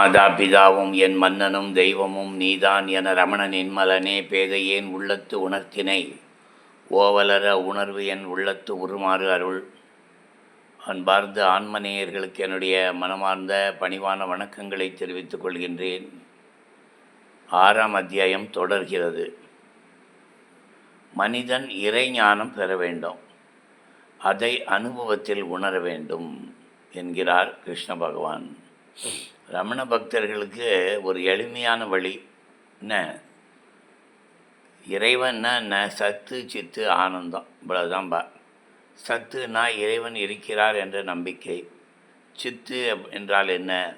மாதா பிதாவும் என் மன்னனும் தெய்வமும் நீதான் என ரமணனின் மலனே பேதையேன் உள்ளத்து உணர்த்தினை? ஓவலர உணர்வு என் உள்ளத்து உருமாறு அருள். அன்பார்ந்த ஆன்மநேயர்களுக்கு என்னுடைய மனமார்ந்த பணிவான வணக்கங்களை தெரிவித்துக் கொள்கின்றேன். ஆறாம் அத்தியாயம் தொடர்கிறது. மனிதன் இறைஞானம் பெற வேண்டும். அதை அனுபவத்தில் உணர வேண்டும் என்கிறார் கிருஷ்ண பகவான். ரமண பக்தர்களுக்கு ஒரு எளிமையான வழி என்ன? இறைவன்னா என்ன? சத்து சித்து ஆனந்தம். இவ்வளோதான்பா சத்துனா இறைவன் இருக்கிறார் என்ற நம்பிக்கை. சித்து என்றால் என்ன?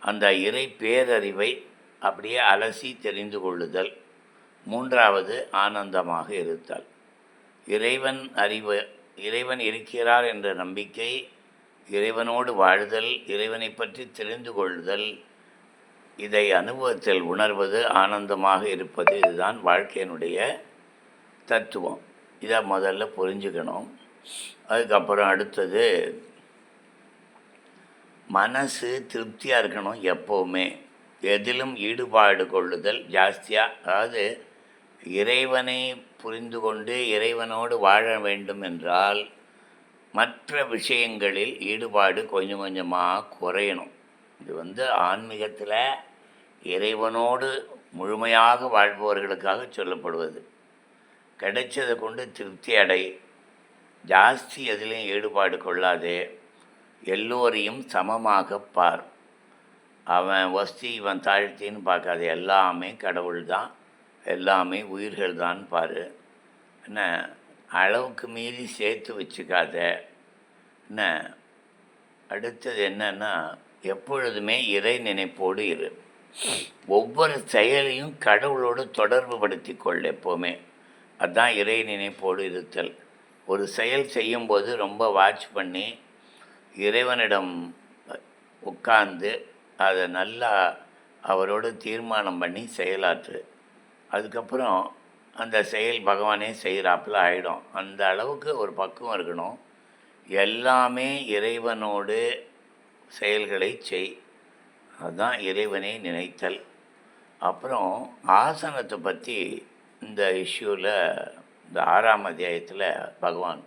அந்த இறை பேரறிவை அப்படியே அலசி தெரிந்து கொள்ளுதல். மூன்றாவது ஆனந்தமாக இருத்தல். இறைவன் அறிவு இறைவன் இருக்கிறார் என்ற நம்பிக்கை இறைவனோடு வாழ்தல் இறைவனை பற்றி தெரிந்து கொள்ளுதல் இதை அனுபவத்தில் உணர்வது ஆனந்தமாக இருப்பது இதுதான் வாழ்க்கையினுடைய தத்துவம். இதை முதல்ல புரிஞ்சுக்கணும். அதுக்கப்புறம் அடுத்தது மனசு திருப்தியாக இருக்கணும் எப்போவுமே. எதிலும் ஈடுபாடு கொள்ளுதல் ஜாஸ்தியாக அதாவது இறைவனை புரிந்து கொண்டு இறைவனோடு வாழ வேண்டும் என்றால் மற்ற விஷயங்களில் ஈடுபாடு கொஞ்சம் கொஞ்சமாக குறையணும். இது வந்து ஆன்மீகத்தில் இறைவனோடு முழுமையாக வாழ்பவர்களுக்காக சொல்லப்படுவது. கிடைச்சதை கொண்டு திருப்தி அடை. ஜாஸ்தி எதிலையும் ஈடுபாடு கொள்ளாதே. எல்லோரையும் சமமாக பார். அவன் வஸ்தி இவன் தாழ்த்தின்னு பார்க்காது எல்லாமே கடவுள் தான் எல்லாமே உயிர்கள் தான் பாரு. என்ன? அளவுக்கு மீறி சேர்த்து வச்சுக்காத. என்ன? அடுத்தது என்னன்னா எப்பொழுதுமே இறை நினைப்போடு இரு. ஒவ்வொரு செயலையும் கடவுளோடு தொடர்பு படுத்தி கொள் எப்போவுமே. அதுதான் இறை நினைப்போடு இருத்தல். ஒரு செயல் செய்யும்போது ரொம்ப வாட்ச் பண்ணி இறைவனிடம் உட்கார்ந்து அதை நல்லா அவரோடு தீர்மானம் பண்ணி செயலாற்று. அதுக்கப்புறம் அந்த செயல் பகவானே செய்கிறாப்புல ஆகிடும் அந்த அளவுக்கு ஒரு பக்குவம் இருக்கணும். எல்லாமே இறைவனோடு செயல்களை செய். அதுதான் இறைவனை நினைத்தல். அப்புறம் ஆசனத்தை பற்றி இந்த இஷ்யூவில் இந்த ஆறாம் அத்தியாயத்தில் பகவான்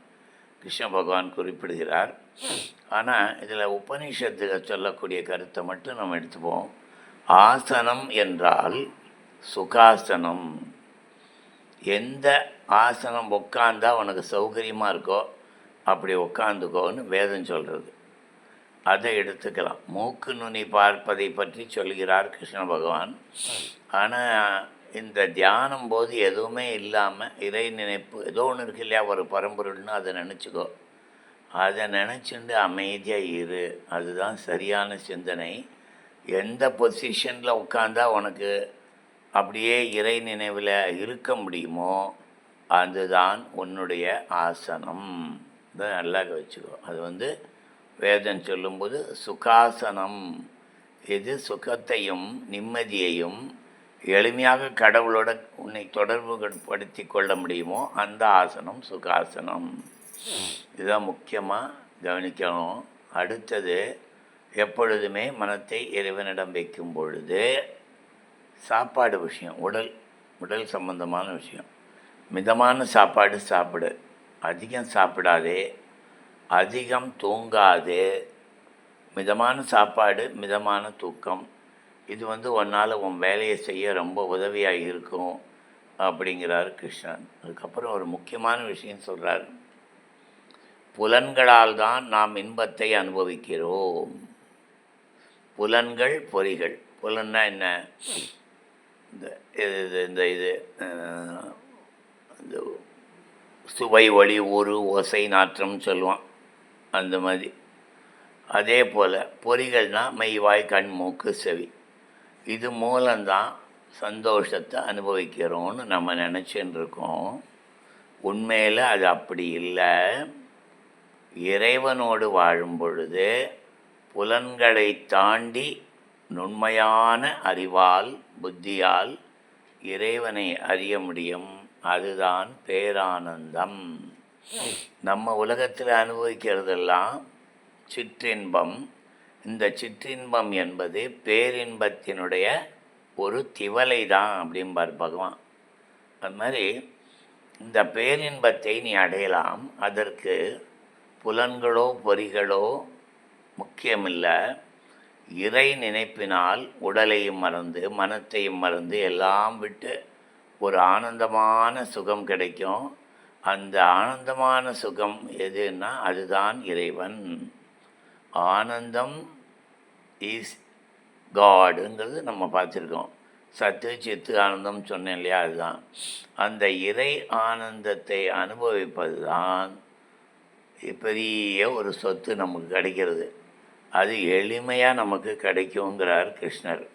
கிருஷ்ண பகவான் குறிப்பிடுகிறார். ஆனால் இதில் உபனிஷத்துக்கு சொல்லக்கூடிய கருத்தை மட்டும் நம்ம எடுத்துப்போம். ஆசனம் என்றால் சுகாசனம். எந்த ஆசனம் உட்காந்தா உனக்கு சௌகரியமாக இருக்கோ அப்படி உட்காந்துக்கோன்னு வேதம் சொல்கிறது அதை எடுத்துக்கலாம். மூக்கு நுனி பார்ப்பதை பற்றி சொல்கிறார் கிருஷ்ண பகவான். ஆனால் இந்த தியானம் போது எதுவுமே இல்லாமல் இறை நினைப்பு ஏதோ ஒன்று இருக்கு இல்லையா ஒரு பரம்பொருள்னு அதை நினச்சிக்கோ. அதை நினச்சிண்டு அமைதியாக இரு. அதுதான் சரியான சிந்தனை. எந்த பொசிஷனில் உட்காந்தா உனக்கு அப்படியே இறை நினைவில் இருக்க முடியுமோ அதுதான் உன்னுடைய ஆசனம். இதை நல்லா வச்சுக்கோ அது வந்து வேதம் சொல்லும்போது சுகாசனம். இது சுகத்தையும் நிம்மதியையும் எளிமையாக கடவுளோட உன்னை தொடர்பு படுத்தி கொள்ள முடியுமோ அந்த ஆசனம் சுகாசனம். இதுதான் முக்கியமாக கவனிக்கணும். அடுத்தது எப்பொழுதுமே மனத்தை இறைவனிடம் வைக்கும் பொழுது சாப்பாடு விஷயம் உடல் உடல் சம்பந்தமான விஷயம். மிதமான சாப்பாடு சாப்பிடு. அதிகம் சாப்பிடாதே. அதிகம் தூங்காதே. மிதமான சாப்பாடு மிதமான தூக்கம். இது வந்து உன்னால் உன் வேலையை செய்ய ரொம்ப உதவியாக இருக்கும் அப்படிங்கிறார் கிருஷ்ணன். அதுக்கப்புறம் ஒரு முக்கியமான விஷயம் சொல்கிறார் புலன்களால் தான் நாம் இன்பத்தை அனுபவிக்கிறோம். புலன்கள் பொறிகள். புலன்னா என்ன? இந்த இது இந்த இது இந்த சுவை ஒளி ஊறு ஓசை நாற்றம்னு சொல்லுவான். அந்த மாதிரி. அதே போல் பொறிகள்னால் மெய்வாய் கண் மூக்கு செவி. இது மூலம்தான் சந்தோஷத்தை அனுபவிக்கிறோன்னு நம்ம நினச்சின்னு இருக்கோம் உண்மையில் அது அப்படி இல்லை. இறைவனோடு வாழும் பொழுது புலன்களை தாண்டி நுண்மையான அறிவால் புத்தியால் இறைவனை அறிய முடியும். அதுதான் பேரானந்தம். நம்ம உலகத்தில் அனுபவிக்கிறதெல்லாம் சிற்றின்பம். இந்த சிற்றின்பம் என்பது பேரின்பத்தினுடைய ஒரு திவலை தான் அப்படிம்பார் பகவான். அது மாதிரி இந்த பேரின்பத்தை நீ அடையலாம். அதற்கு புலன்களோ பொறிகளோ முக்கியமில்லை. இறை நினைப்பினால் உடலையும் மறந்து மனத்தையும் மறந்து எல்லாம் விட்டு ஒரு ஆனந்தமான சுகம் கிடைக்கும். அந்த ஆனந்தமான சுகம் எதுன்னா அதுதான் இறைவன். ஆனந்தம் இஸ் காடுங்கிறது நம்ம பார்த்துருக்கோம். சத்து சித்து ஆனந்தம் சொன்னேன் இல்லையா? அதுதான். அந்த இறை ஆனந்தத்தை அனுபவிப்பது தான் பெரிய ஒரு சொத்து நமக்கு கிடைக்கிறது. அது எளிமையாக நமக்கு கிடைக்குங்கிறார் கிருஷ்ணர்.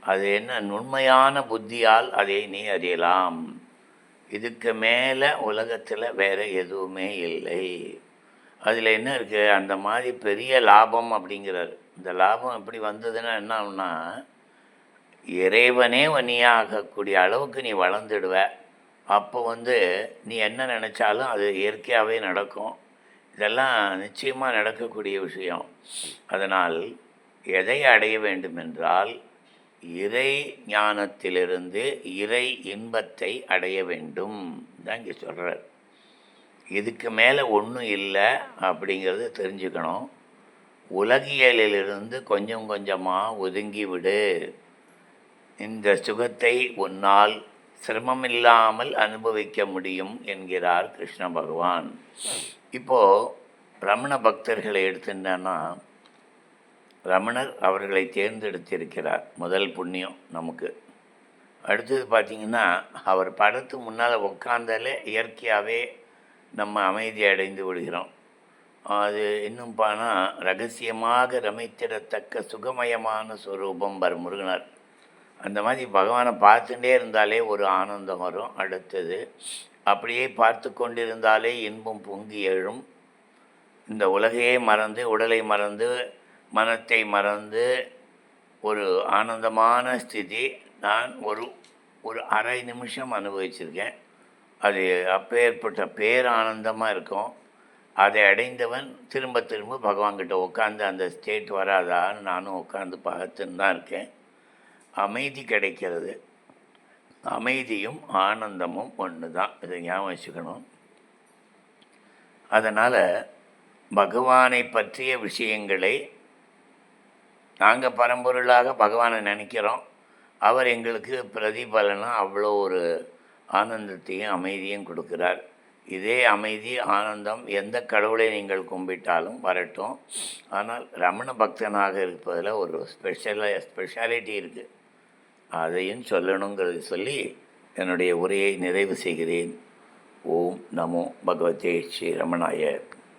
அது என்ன? நுண்மையான புத்தியால் அதை நீ அறியலாம். இதுக்கு மேலே உலகத்தில் வேறு எதுவுமே இல்லை. அதில் என்ன இருக்குது அந்த மாதிரி பெரிய லாபம் அப்படிங்கிறார். இந்த லாபம் எப்படி வந்ததுன்னா என்ன ஆகுனா இறைவனே வனியாகக்கூடிய அளவுக்கு நீ வளர்ந்துடுவ. அப்போ வந்து நீ என்ன நினச்சாலும் அது இயற்கையாகவே நடக்கும். இதெல்லாம் நிச்சயமாக நடக்கக்கூடிய விஷயம். அதனால் எதை அடைய வேண்டுமென்றால் இறை ஞானத்திலிருந்து இறை இன்பத்தை அடைய வேண்டும். தான் இங்கே சொல்கிறார் இதுக்கு மேலே ஒன்றும் இல்லை அப்படிங்கிறத தெரிஞ்சுக்கணும். உலகியலிலிருந்து கொஞ்சம் கொஞ்சமாக ஒதுங்கி விடு. இந்த சுகத்தை உன்னால் சிரமம் இல்லாமல் அனுபவிக்க முடியும் என்கிறார் கிருஷ்ண பகவான். இப்போது ரமண பக்தர்களை எடுத்துட்டோன்னா ரமணர் அவர்களை தேர்ந்தெடுத்திருக்கிறார். முதல் புண்ணியம் நமக்கு. அடுத்தது பார்த்திங்கன்னா அவர் படத்து முன்னால் உட்காந்தாலே இயற்கையாகவே நம்ம அமைதி அடைந்து விடுகிறோம். அது இன்னும் பானா ரகசியமாக ரமித்திடத்தக்க சுகமயமான சுரூபம் வரும் முருகனார். அந்த மாதிரி பகவானை பார்த்துட்டே இருந்தாலே ஒரு ஆனந்தம் வரும். அடுத்தது அப்படியே பார்த்து கொண்டிருந்தாலே இன்பம் பொங்கி எழும். இந்த உலகையே மறந்து உடலை மறந்து மனத்தை மறந்து ஒரு ஆனந்தமான ஸ்திதி நான் ஒரு ஒரு அரை நிமிஷம் அனுபவிச்சிருக்கேன். அது அப்பேற்பட்ட பேரானந்தமாக இருக்கும். அதை அடைந்தவன் திரும்ப திரும்ப பகவான்கிட்ட உட்காந்து அந்த ஸ்டேட் வராதான்னு நானும் உட்காந்து பார்த்துன்னு தான் இருக்கேன். அமைதி கிடைக்கிறது. அமைதியும் ஆனந்தமும் ஒன்று தான் இதை ஞாபகம் வச்சுக்கணும். அதனால் பகவானை பற்றிய விஷயங்களை நாங்கள் பரம்பொருளாக பகவானை நினைக்கிறோம். அவர் எங்களுக்கு பிரதிபலனாக அவ்வளோ ஒரு ஆனந்தத்தையும் அமைதியும் கொடுக்குறார். இதே அமைதி ஆனந்தம் எந்த கடவுளை நீங்கள் கும்பிட்டாலும் வரட்டும். ஆனால் ரமண பக்தனாக இருப்பதில் ஒரு ஸ்பெஷல ஸ்பெஷாலிட்டி இருக்குது அதையும் சொல்லணுங்கிறது சொல்லி என்னுடைய உரையை நிறைவு செய்கிறேன். ஓம் நமோ பகவதே ஸ்ரீ ரமணாய